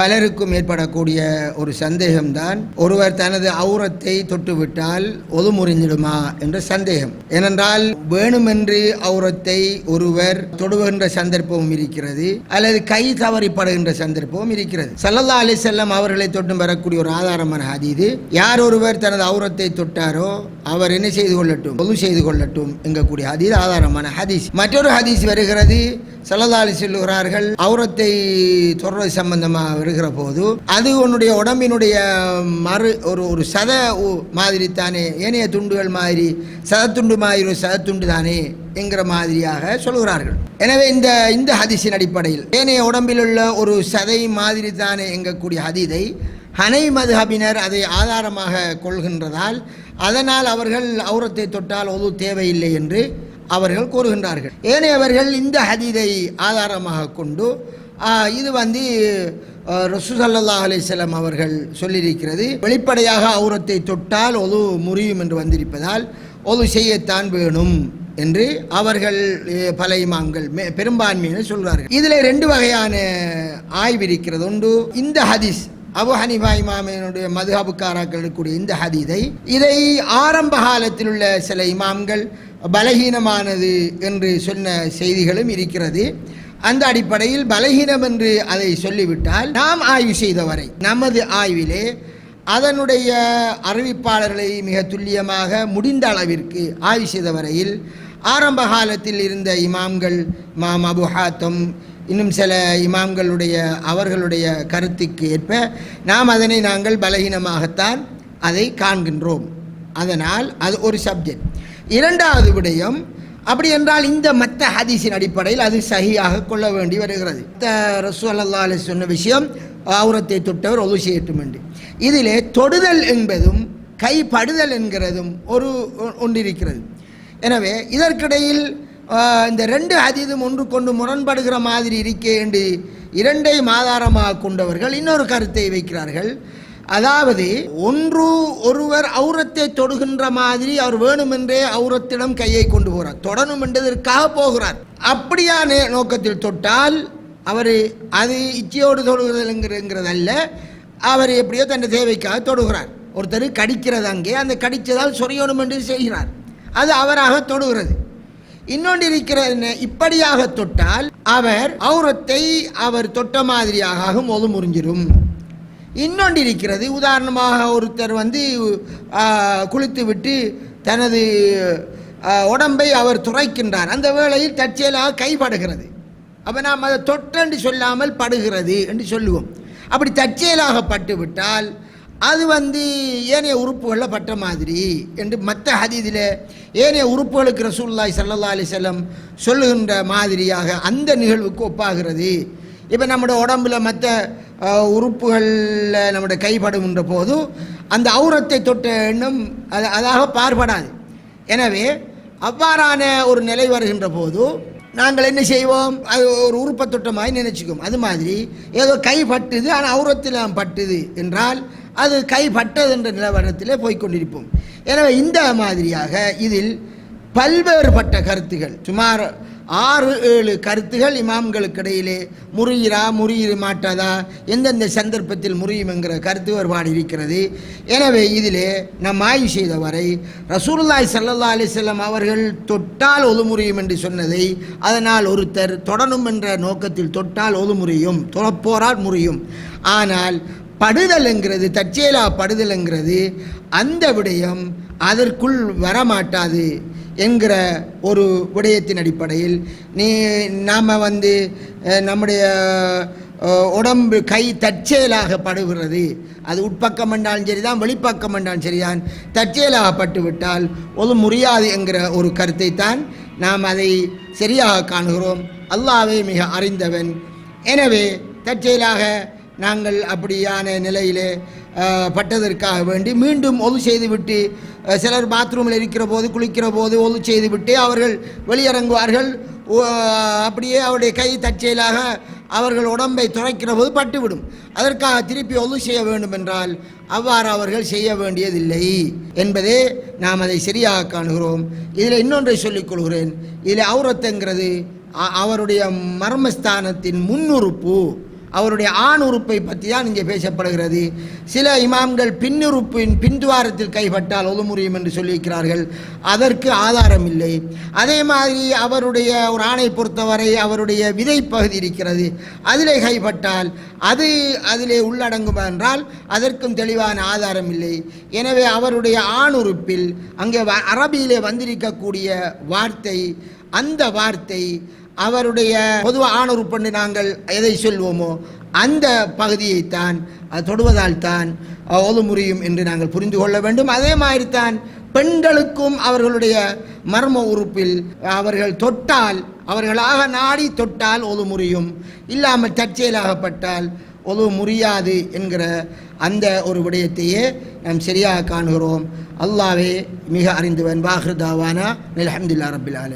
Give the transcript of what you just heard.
பலருக்கும் ஏற்படக்கூடிய ஒரு சந்தேகம்தான் ஒருவர் தனது அவுரத்தை தொட்டுவிட்டால் ஒது முறிஞ்சிடுமா என்ற சந்தேகம். ஏனென்றால் வேணுமென்று அவுரத்தை ஒருவர் தொடுகின்ற சந்தர்ப்பமும் இருக்கிறது அல்லது கை தவறிப்படுகின்ற சந்தர்ப்பமும் இருக்கிறது. சல்லல்லா அலி செல்லம் அவர்களை தொட்டும் வரக்கூடிய ஒரு ஆதாரமான ஹதீது யார் ஒருவர் தனது அவுரத்தை தொட்டாரோ அவர் என்ன செய்து கொள்ளட்டும் பொது செய்து கொள்ளட்டும் என்கக்கூடிய ஹதீஸ் ஆதாரமான ஹதீஸ். மற்றொரு ஹதீஸ் வருகிறது சல்லல்லா அலி சொல்லுகிறார்கள் அவுரத்தை தொடர்வது சம்பந்தமாக வருகிற போது அது உன்னுடைய உடம்பினுடைய மறு ஒரு ஒரு சத உ- மாதிரி தானே ஏனைய துண்டுகள் மாதிரி சதத்துண்டு மாதிரி ஒரு சதத்துண்டு தானே என்கிற மாதிரியாக சொல்கிறார்கள். எனவே இந்த இந்த ஹதிசின் அடிப்படையில் ஏனைய உடம்பில் உள்ள ஒரு சதை மாதிரி தானே எங்கக்கூடிய ஹதீதை ஹனை மதுஹபினர் அதை ஆதாரமாக கொள்கின்றதால் அதனால் அவர்கள் அவுரத்தை தொட்டால் ஒது தேவையில்லை என்று அவர்கள் கூறுகின்றார்கள். ஏனையவர்கள் இந்த ஹதீதை ஆதாரமாக கொண்டு இது வந்து ரசூசல்லா அலிசல்லாம் அவர்கள் சொல்லியிருக்கிறது வெளிப்படையாக அவுரத்தை தொட்டால் ஒது முறியும் என்று வந்திருப்பதால் ஒது செய்யத்தான் வேணும் என்று அவர்கள் பல இமாம்கள் மே- பெரும்பான்மையினர் சொல்கிறார்கள் இதில் ரெண்டு வகையான ஆய்வு இருக்கிறது. ஒன்று இந்த ஹதீஸ் அபு ஹனிஃபா இமாமினுடைய மதுஹபுக்காராக்கள் இருக்கக்கூடிய இந்த ஹதீதை இதை ஆரம்ப காலத்தில் உள்ள சில இமாம்கள் பலகீனமானது என்று சொன்ன செய்திகளும் இருக்கிறது. அந்த அடிப்படையில் பலகீனம் என்று அதை சொல்லிவிட்டால் நாம் ஆய்வு செய்த வரை நமது ஆய்விலே அதனுடைய அறிவிப்பாளர்களை மிக துல்லியமாக முடிந்த அளவிற்கு ஆய்வு செய்த வரையில் ஆரம்ப காலத்தில் இருந்த இமாம்கள் இமாம் அபு ஹாத்தம் இன்னும் சில இமாம்களுடைய அவர்களுடைய கருத்துக்கு ஏற்ப நாம் அதனை நாங்கள் பலகீனமாகத்தான் அதை காண்கின்றோம். அதனால் அது ஒரு சப்ஜெக்ட். இரண்டாவது விடயம் அப்படி என்றால் இந்த மற்ற ஹதீஸின் அடிப்படையில் அது சகியாக கொள்ள வேண்டி வருகிறது. ரசூ அல்லா அலி சொன்ன விஷயம் அவுரத்தை தொட்டவர் ஒது செய்யட்டும் என்று இதிலே தொடுதல் என்பதும் கைப்படுதல் என்கிறதும் ஒரு ஒன்றிருக்கிறது. எனவே இதற்கிடையில் இந்த ரெண்டு அதீதும் ஒன்று கொண்டு முரண்படுகிற மாதிரி இருக்கே என்று இரண்டையும் ஆதாரமாக கொண்டவர்கள் இன்னொரு கருத்தை வைக்கிறார்கள். அதாவது ஒன்று ஒருவர் அவுரத்தை தொடுகின்ற மாதிரி அவர் வேணுமென்றே அவுரத்திடம் கையை கொண்டு போகிறார் தொடணும் என்றதற்காக போகிறார். அப்படியான நோக்கத்தில் தொட்டால் அவர் அது இச்சையோடு தொடுகிறதுங்கிறதல்ல. அவர் எப்படியோ தன் தேவைக்காக தொடுகிறார். ஒருத்தர் கடிக்கிறது அங்கே அந்த கடித்ததால் சொறியணும் என்று செய்கிறார். அது அவராக தொடுகிறது. இன்னொன்று இருக்கிற என்ன இப்படியாக தொட்டால் அவர் அவுரத்தை அவர் தொட்ட மாதிரியாக முது முறிஞ்சிடும் இன்னொன்று இருக்கிறது. உதாரணமாக ஒருத்தர் வந்து குளித்து விட்டு தனது உடம்பை அவர் துரைக்கின்றார். அந்த வேளையில் தற்செயலாக கைப்படுகிறது அப்போ நாம் அதை தொட்டென்று சொல்லாமல் படுகிறது என்று சொல்லுவோம். அப்படி தற்செயலாக பட்டு விட்டால் அது வந்து ஏனைய உறுப்புகளில் பட்ட மாதிரி என்று மற்ற ஹதீதில் ஏனைய உறுப்புகளுக்கு ரசூல்லாய் ஸல்லல்லாஹு அலைஹி சொல்லுகின்ற மாதிரியாக அந்த நிகழ்வுக்கு ஒப்பாகிறது. இப்போ நம்முடைய உடம்பில் மற்ற உறுப்புகளில் நம்முடைய கைப்படுகின்ற போது அந்த அவுரத்தை தொட்ட எண்ணம் அது அதாக பார்படாது. எனவே அவ்வாறான ஒரு நிலை வருகின்ற போது நாங்கள் என்ன செய்வோம்? அது ஒரு உறுப்பை தொட்ட மாதிரி அது மாதிரி ஏதோ கை பட்டுது ஆனால் அவுரத்தில் பட்டுது என்றால் அது கை பட்டது என்ற நிலவரத்திலே போய்க்கொண்டிருப்போம். எனவே இந்த மாதிரியாக இதில் பல்வேறுபட்ட கருத்துகள் சுமார் ஆறு ஏழு கருத்துகள் இமாம்களுக்கு இடையிலே முறியிறா முறியிற மாட்டாதா? எந்தெந்த சந்தர்ப்பத்தில் முறியும் என்கிற கருத்து வேறுபாடு இருக்கிறது? எனவே இதிலே நம் ஆய்வு செய்த வரை சல்லா ஸல்லல்லாஹு அவர்கள் தொட்டால் ஒதுமுறியும் என்று சொன்னதை அதனால் ஒருத்தர் தொடணும் என்ற நோக்கத்தில் தொட்டால் ஒதுமுறியும் தொழப்போரால் முறியும். ஆனால் படுதல் என்கிறது தற்செயலா படுதல் என்கிறது அந்த விடயம் அதற்குள் வரமாட்டாது. என்கிற ஒரு விடயத்தின் அடிப்படையில் நீ நாம் வந்து நம்முடைய உடம்பு கை தற்செயலாக படுகிறது. அது உட்பக்கம் என்றாலும் சரிதான் வெளிப்பக்கம் என்றாலும் சரிதான். தற்செயலாக பட்டுவிட்டால் ஒரு முடியாது என்கிற ஒரு கருத்தை தான் நாம் அதை சரியாக காணுகிறோம். அல்லாவே மிக அறிந்தவன். எனவே தற்செயலாக நாங்கள் அப்படியான நிலையிலே பட்டதற்காக வேண்டி மீண்டும் ஒது செய்துவிட்டு சிலர் பாத்ரூமில் இருக்கிற போது குளிக்கிற போது ஒது செய்துவிட்டு அவர்கள் வெளியிறங்குவார்கள். ஓ, அப்படியே அவருடைய கை தற்செயலாக அவர்கள் உடம்பை துளைக்கிற போது பட்டுவிடும். அதற்காக திருப்பி ஒது செய்ய வேண்டும் என்றால் அவ்வாறு அவர்கள் செய்ய வேண்டியதில்லை என்பதே நாம் அதை சரியாக காணுகிறோம். இதில் இன்னொன்றை சொல்லிக் கொள்கிறேன். இதில் அவுரத்துங்கிறது அவருடைய மர்மஸ்தானத்தின் முன்னுறுப்பு. அவருடைய ஆண் உறுப்பை பற்றி தான் இங்கே பேசப்படுகிறது? சில இமாம்கள் பின்னுறுப்பின் பின்துவாரத்தில் கைப்பட்டால் ஒதுமுறையும் என்று சொல்லியிருக்கிறார்கள். அதற்கு ஆதாரம் இல்லை. அதே மாதிரி அவருடைய ஒரு ஆணை பொறுத்தவரை அவருடைய விதை பகுதி இருக்கிறது. அதிலே கைப்பட்டால் அது அதிலே உள்ளடங்குமா என்றால் அதற்கும் தெளிவான ஆதாரம் இல்லை. எனவே அவருடைய ஆண் உறுப்பில் அங்கே வ- அரபியிலே வந்திருக்கக்கூடிய வார்த்தை அந்த வார்த்தை அவருடைய பொதுவாக ஆணுறுப்பண்டு நாங்கள் எதை சொல்வோமோ அந்த பகுதியைத்தான் அது தொடுவதால் தான் ஓது முறியும் என்று நாங்கள் புரிந்து கொள்ள வேண்டும். அதே மாதிரி தான் பெண்களுக்கும் அவர்களுடைய மர்ம உறுப்பில் அவர்கள் தொட்டால் அவர்களாக நாடி தொட்டால் ஒது முறியும். இல்லாமல் தற்செயலாகப்பட்டால் ஒது முறியாது என்கிற அந்த ஒரு விடயத்தையே நாம் சரியாக காணுகிறோம். அல்லாவே மிக அறிந்தவன் வாஹ்ருதாவானா அல்ஹம்துலில்லாஹ் ரப்பில் ஆலமீன்.